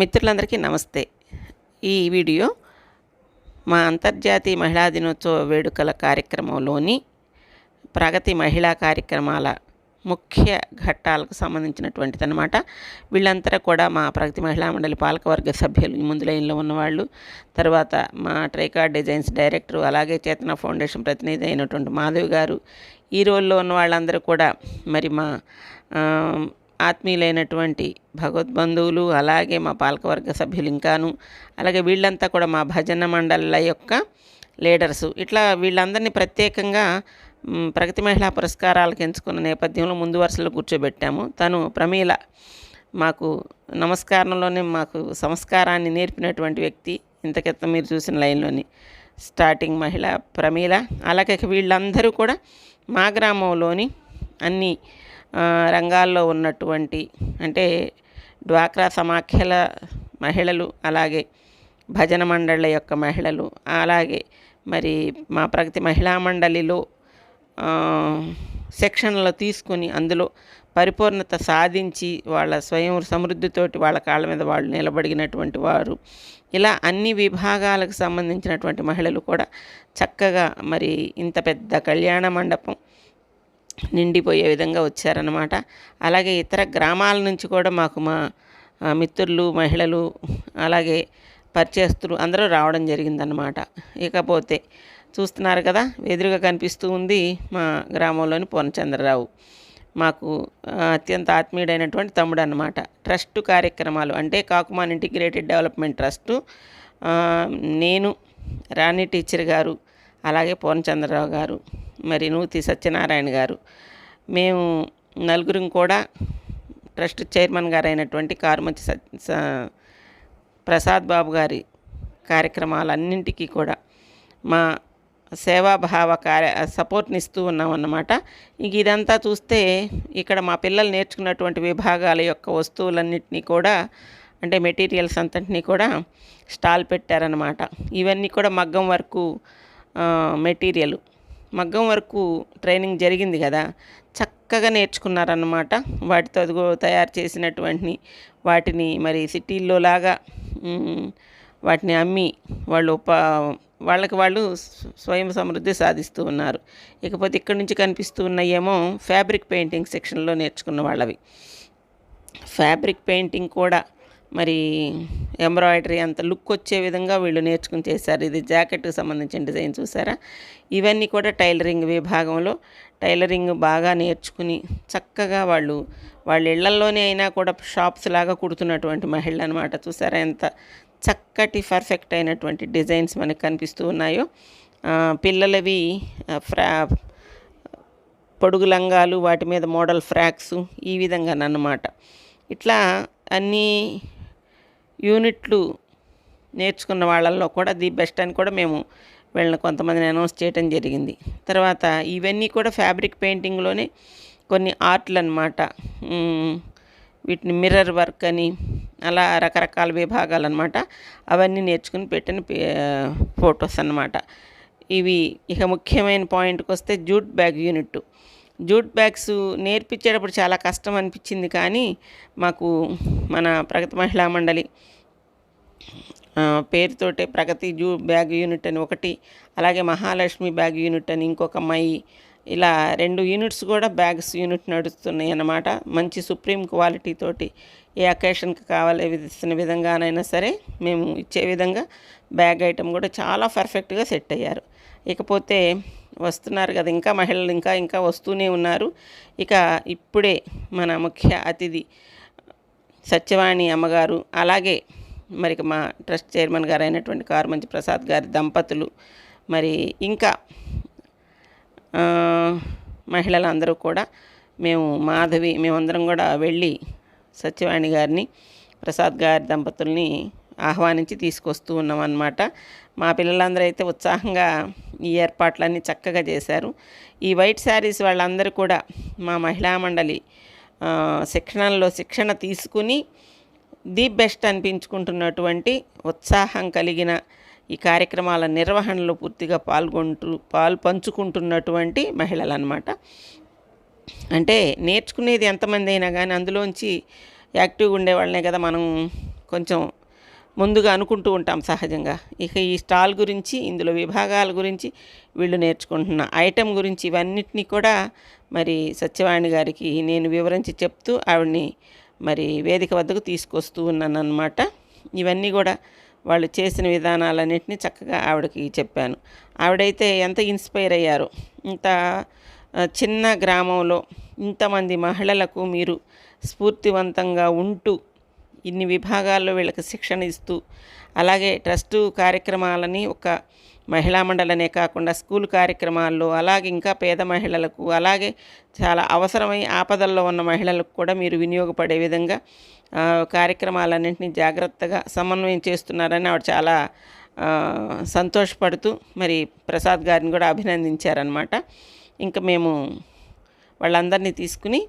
మిత్రులందరికీ నమస్తే. ఈ వీడియో మా అంతర్జాతీయ మహిళా దినోత్సవ వేడుకల కార్యక్రమంలోని ప్రగతి మహిళా కార్యక్రమాల ముఖ్య ఘట్టాలకు సంబంధించినటువంటిది అనమాట వీళ్ళంతా కూడా మా ప్రగతి మహిళా మండలి పాలకవర్గ సభ్యులు. ముందు లైన్లో ఉన్నవాళ్ళు. తర్వాత మా ట్రైకార్డ్ డిజైన్స్ డైరెక్టర్ అలాగే చేతన ఫౌండేషన్ ప్రతినిధి అయినటువంటి మాధవి గారు. ఈ రోల్లో ఉన్న వాళ్ళందరూ కూడా మరి మా ఆత్మీయులైనటువంటి భగవద్బంధువులు అలాగే మా పాలకవర్గ సభ్యులు ఇంకాను అలాగే వీళ్ళంతా కూడా మా భజన మండళ్ళ యొక్క లీడర్స్. ఇట్లా వీళ్ళందరినీ ప్రత్యేకంగా ప్రగతి మహిళా పురస్కారాలకు ఎంచుకున్న నేపథ్యంలో ముందు వరుసలో కూర్చోబెట్టాము. తను ప్రమీల మాకు నమస్కారంలోనే మాకు సంస్కారాన్ని నేర్పినటువంటి వ్యక్తి. ఇంత క్రితం మీరు చూసిన లైన్లోని స్టార్టింగ్ మహిళ ప్రమీల అలాగే వీళ్ళందరూ కూడా మా గ్రామంలోని అన్ని రంగాల్లో ఉన్నటువంటి అంటే డ్వాక్రా సమాఖ్యల మహిళలు అలాగే భజన మండళ్ళ యొక్క మహిళలు అలాగే మరి మా ప్రగతి మహిళా మండలిలో ఆ, సెక్షన్లో తీసుకుని అందులో పరిపూర్ణత సాధించి వాళ్ళ స్వయం సమృద్ధితోటి వాళ్ళ కాళ్ళ మీద వాళ్ళు నిలబడినటువంటి వారు ఇలా అన్ని విభాగాలకు సంబంధించినటువంటి మహిళలు కూడా చక్కగా మరి ఇంత పెద్ద కళ్యాణ మండపం నిండిపోయే విధంగా వచ్చారనమాట అలాగే ఇతర గ్రామాల నుంచి కూడా మాకు మా మిత్రులు మహిళలు అలాగే పరిచయస్తులు అందరూ రావడం జరిగిందనమాట ఇకపోతే చూస్తున్నారు కదా ఎదురుగా కనిపిస్తూ ఉంది మా గ్రామంలోని పూర్ణచంద్రరావు మాకు అత్యంత ఆత్మీయుడైనటువంటి తమ్ముడు అనమాట ట్రస్ట్ కార్యక్రమాలు అంటే కాకుమాన్ ఇంటిగ్రేటెడ్ డెవలప్మెంట్ ట్రస్టు. నేను రాణి టీచర్ గారు అలాగే పూర్ణచంద్రరావు గారు. మరి నూతి సత్యనారాయణ గారు. మేము నలుగురం కూడా ట్రస్ట్ చైర్మన్ గారైనటువంటి కారుమతి సత్ ప్రసాద్ బాబు గారి కార్యక్రమాలన్నింటికీ కూడా మా సేవాభావ కార్య సపోర్ట్ని ఇస్తూ ఉన్నాం అన్నమాట ఇంక ఇదంతా చూస్తే ఇక్కడ మా పిల్లలు నేర్చుకున్నటువంటి విభాగాల యొక్క వస్తువులన్నింటినీ కూడా అంటే మెటీరియల్స్ అంతటినీ కూడా స్టాల్ పెట్టారనమాట ఇవన్నీ కూడా మగ్గం వరకు మెటీరియల్. మగ్గం వరకు ట్రైనింగ్ జరిగింది కదా చక్కగా నేర్చుకున్నారన్నమాట. వాటితో అదిగో తయారు చేసినటువంటి వాటిని మరి సిటీల్లో లాగా వాటిని అమ్మి వాళ్ళు ఉప వాళ్ళకి వాళ్ళు స్వయం సమృద్ధి సాధిస్తూ ఉన్నారు. ఇకపోతే ఇక్కడి నుంచి కనిపిస్తూ ఉన్నాయేమో ఫ్యాబ్రిక్ పెయింటింగ్ సెక్షన్లో నేర్చుకున్న వాళ్ళవి. ఫ్యాబ్రిక్ పెయింటింగ్ కూడా మరి ఎంబ్రాయిడరీ అంత లుక్ వచ్చే విధంగా వీళ్ళు నేర్చుకుని చేశారు. ఇది జాకెట్కి సంబంధించిన డిజైన్ చూసారా? ఇవన్నీ కూడా టైలరింగ్ విభాగంలో టైలరింగ్ బాగా నేర్చుకుని చక్కగా వాళ్ళు వాళ్ళ ఇళ్ళల్లోనే అయినా కూడా షాప్స్ లాగా కుడుతున్నటువంటి మహిళ అనమాట చూసారా ఎంత చక్కటి పర్ఫెక్ట్ అయినటువంటి డిజైన్స్ మనకు కనిపిస్తూ ఉన్నాయో. పిల్లలవి ఫ్రా పొడుగు లంగాలు వాటి మీద మోడల్ ఫ్రాక్స్ ఈ విధంగా అన్నమాట ఇట్లా అన్నీ యూనిట్లు నేర్చుకున్న వాళ్ళల్లో కూడా ది బెస్ట్ అని కూడా మేము వీళ్ళని కొంతమందిని అనౌన్స్ చేయడం జరిగింది. తర్వాత ఇవన్నీ కూడా ఫ్యాబ్రిక్ పెయింటింగ్లోనే కొన్ని ఆర్ట్లు అనమాట వీటిని మిర్రర్ వర్క్ అని అలా రకరకాల విభాగాలు అనమాట అవన్నీ నేర్చుకుని పెట్టిన ఫొటోస్ అన్నమాట. ఇవి ఇక ముఖ్యమైన పాయింట్కి వస్తే jute bag unit jute bags నేర్పించేటప్పుడు చాలా కష్టం అనిపించింది కానీ మాకు మన ప్రగతి మహిళా మండలి పేరుతోటే ప్రగతి జూ బ్యాగ్ యూనిట్ అని ఒకటి అలాగే మహాలక్ష్మి బ్యాగ్ యూనిట్ అని ఇంకొక మై ఇలా రెండు యూనిట్స్ కూడా బ్యాగ్స్ యూనిట్ నడుస్తున్నాయి అన్నమాట. మంచి సుప్రీం క్వాలిటీ తోటి ఏ అకేషన్కి కావాలి ఇస్తున్న విధంగానైనా సరే మేము ఇచ్చే విధంగా బ్యాగ్ ఐటెం కూడా చాలా పర్ఫెక్ట్గా సెట్ అయ్యారు. ఇకపోతే వస్తున్నారు కదా ఇంకా మహిళలు ఇంకా ఇంకా వస్తూనే ఉన్నారు. ఇక ఇప్పుడే మన ముఖ్య అతిథి సత్యవాణి అమ్మగారు అలాగే మరి మా ట్రస్ట్ చైర్మన్ గారు అయినటువంటి కారుమంచి ప్రసాద్ గారి దంపతులు మరి ఇంకా మహిళలందరూ కూడా మేము మాధవి మేమందరం కూడా వెళ్ళి సత్యవాణి గారిని ప్రసాద్ గారి దంపతుల్ని ఆహ్వానించి తీసుకొస్తూ ఉన్నాం అన్నమాట మా పిల్లలందరూ అయితే ఉత్సాహంగా ఈ ఏర్పాట్లన్నీ చక్కగా చేశారు. ఈ వైట్ శారీస్ వాళ్ళందరూ కూడా మా మహిళా మండలి శిక్షణలో శిక్షణ తీసుకుని ది బెస్ట్ అనిపించుకుంటున్నటువంటి ఉత్సాహం కలిగిన ఈ కార్యక్రమాల నిర్వహణలో పూర్తిగా పాల్గొంటూ పాలు పంచుకుంటున్నటువంటి మహిళలు అనమాట అంటే నేర్చుకునేది ఎంతమంది అయినా కానీ అందులోంచి యాక్టివ్గా ఉండే వాళ్ళనే కదా మనం కొంచెం ముందుగా అనుకుంటూ ఉంటాం సహజంగా. ఇక ఈ స్టాల్ గురించి ఇందులో విభాగాల గురించి వీళ్ళు నేర్చుకుంటున్న ఐటెం గురించి ఇవన్నిటినీ కూడా మరి సత్యవాణి గారికి నేను వివరించి చెప్తూ ఆవిడ్ని మరి వేదిక వద్దకు తీసుకొస్తూ ఉన్నాను అనమాట ఇవన్నీ కూడా వాళ్ళు చేసిన విధానాలన్నింటినీ చక్కగా ఆవిడకి చెప్పాను. ఆవిడైతే ఎంత ఇన్స్పైర్ అయ్యారు? ఇంత చిన్న గ్రామంలో ఇంతమంది మహిళలకు మీరు స్ఫూర్తివంతంగా ఉంటూ ఇన్ని విభాగాల్లో వీళ్ళకి శిక్షణ ఇస్తూ అలాగే ట్రస్టు కార్యక్రమాలని ఒక మహిళా మండలనే కాకుండా స్కూల్ కార్యక్రమాల్లో అలాగే ఇంకా పేద మహిళలకు అలాగే చాలా అవసరమై ఆపదల్లో ఉన్న మహిళలకు కూడా మీరు వినియోగపడే విధంగా కార్యక్రమాలన్నింటినీ జాగ్రత్తగా సమన్వయం చేస్తున్నారని ఆవిడ చాలా సంతోషపడుతూ మరి ప్రసాద్ గారిని కూడా అభినందించారనమాట ఇంకా మేము వాళ్ళందరినీ తీసుకుని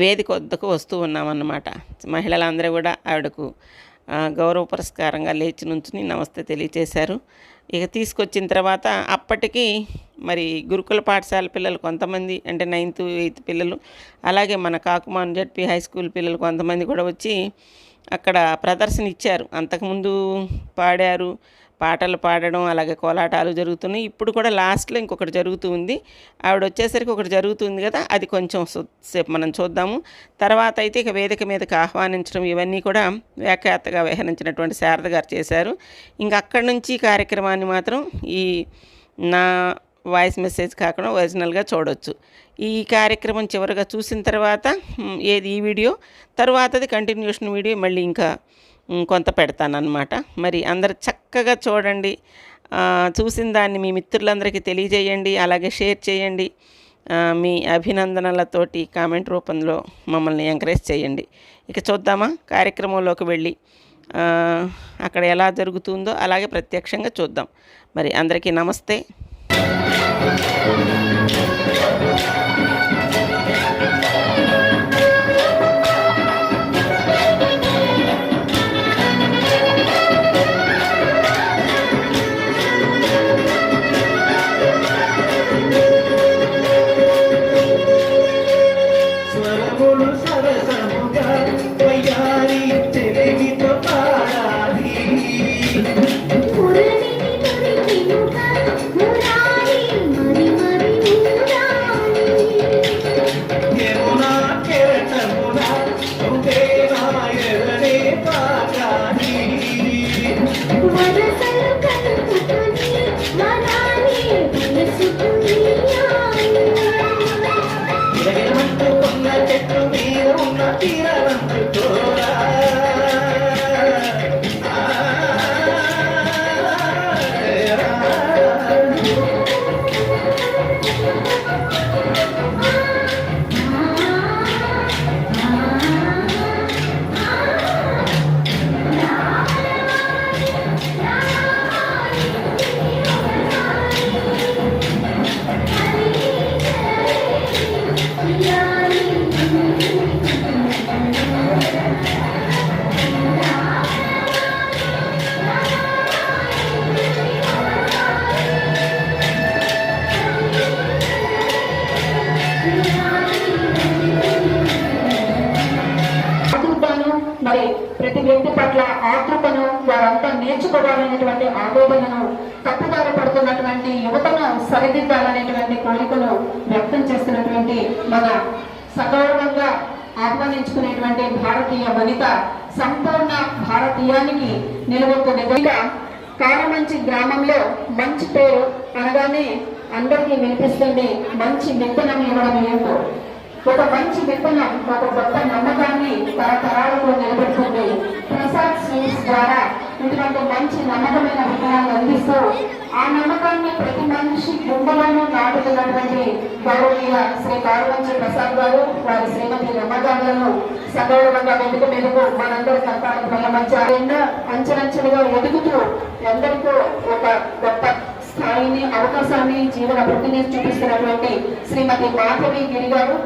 వేదిక వద్దకు వస్తూ ఉన్నామన్నమాట. మహిళలందరూ కూడా ఆవిడకు గౌరవ పురస్కారంగా లేచి నుంచుని నమస్తే తెలియచేశారు. ఇక తీసుకొచ్చిన తర్వాత అప్పటికి మరి గురుకుల పాఠశాల పిల్లలు కొంతమంది అంటే నైన్త్ ఎయిత్ పిల్లలు అలాగే మన కాకుమాన్ జడ్పీ హై స్కూల్ పిల్లలు కొంతమంది కూడా వచ్చి అక్కడ ప్రదర్శన ఇచ్చారు. అంతకుముందు పాడారు పాటలు పాడడం అలాగే కోలాటాలు జరుగుతున్నాయి. ఇప్పుడు కూడా లాస్ట్లో ఇంకొకటి జరుగుతూ ఉంది. ఆవిడ వచ్చేసరికి ఒకటి జరుగుతుంది కదా అది కొంచెం సేపు మనం చూద్దాము. తర్వాత అయితే ఇక వేదిక మీదకి ఆహ్వానించడం ఇవన్నీ కూడా వ్యాఖ్యాతగా వ్యవహరించినటువంటి శారద గారు చేశారు. ఇంకా అక్కడి నుంచి కార్యక్రమాన్ని మాత్రం ఈ నా వాయిస్ మెసేజ్ కాకుండా ఒరిజినల్గా చూడొచ్చు. ఈ కార్యక్రమం చివరిగా చూసిన తర్వాత ఏది ఈ వీడియో? తర్వాతది కంటిన్యూషన్ వీడియో మళ్ళీ ఇంకా కొంత పెడతానన్నమాట. మరి అందరు చక్కగా చూడండి. చూసిన దాన్ని మీ మిత్రులందరికీ తెలియజేయండి అలాగే షేర్ చేయండి. మీ అభినందనలతోటి కామెంట్ రూపంలో మమ్మల్ని ఎంకరేజ్ చేయండి. ఇక చూద్దామా కార్యక్రమంలోకి వెళ్ళి. అక్కడ ఎలా జరుగుతుందో అలాగే ప్రత్యక్షంగా చూద్దాం. మరి అందరికీ నమస్తే. ఉన్న పట్ల ఆతృతను వారంతా నేర్చుకోవాలనేటువంటి ఆలోచనను తప్పుదారి పడుతున్నటువంటి యువతను సరిదిద్దాలనేటువంటి కోరికను వ్యక్తం చేస్తున్నటువంటి మన సగౌరవంగా ఆహ్వానించుకునేటువంటి భారతీయ వనిత సంపూర్ణ భారతీయానికి నిలవొక్క కారమంచి గ్రామంలో మంచి పేరు అనగానే అందరికీ వినిపిస్తుంది మంచి విత్తనం ఇవ్వడం ఏంటో. ఒక మంచి విత్తనం ఒక గొప్ప నమ్మకాన్ని తరతరాలకు నిలబెట్టి ఇటువంటి మంచి నమ్మకమైన విధానాన్ని అందిస్తూ ఆ నమ్మకాన్ని ప్రతి మనిషి గుండెలోనూ నాటుతున్నటువంటి గౌరవీయ శ్రీ కారువంశి ప్రసాద్ గారు వారి శ్రీమతి రమగారులను సగౌరవంగా వెనుక మీదకు మనందరి కర్తాల మధ్య అంచెలంచెలుగా ఎదుగుతూ ఎందరికో ఒక గొప్ప స్థాయిని అవకాశాన్ని జీవన వృత్తిని చూపిస్తున్నటువంటి శ్రీమతి మాధవి గిరి గారు.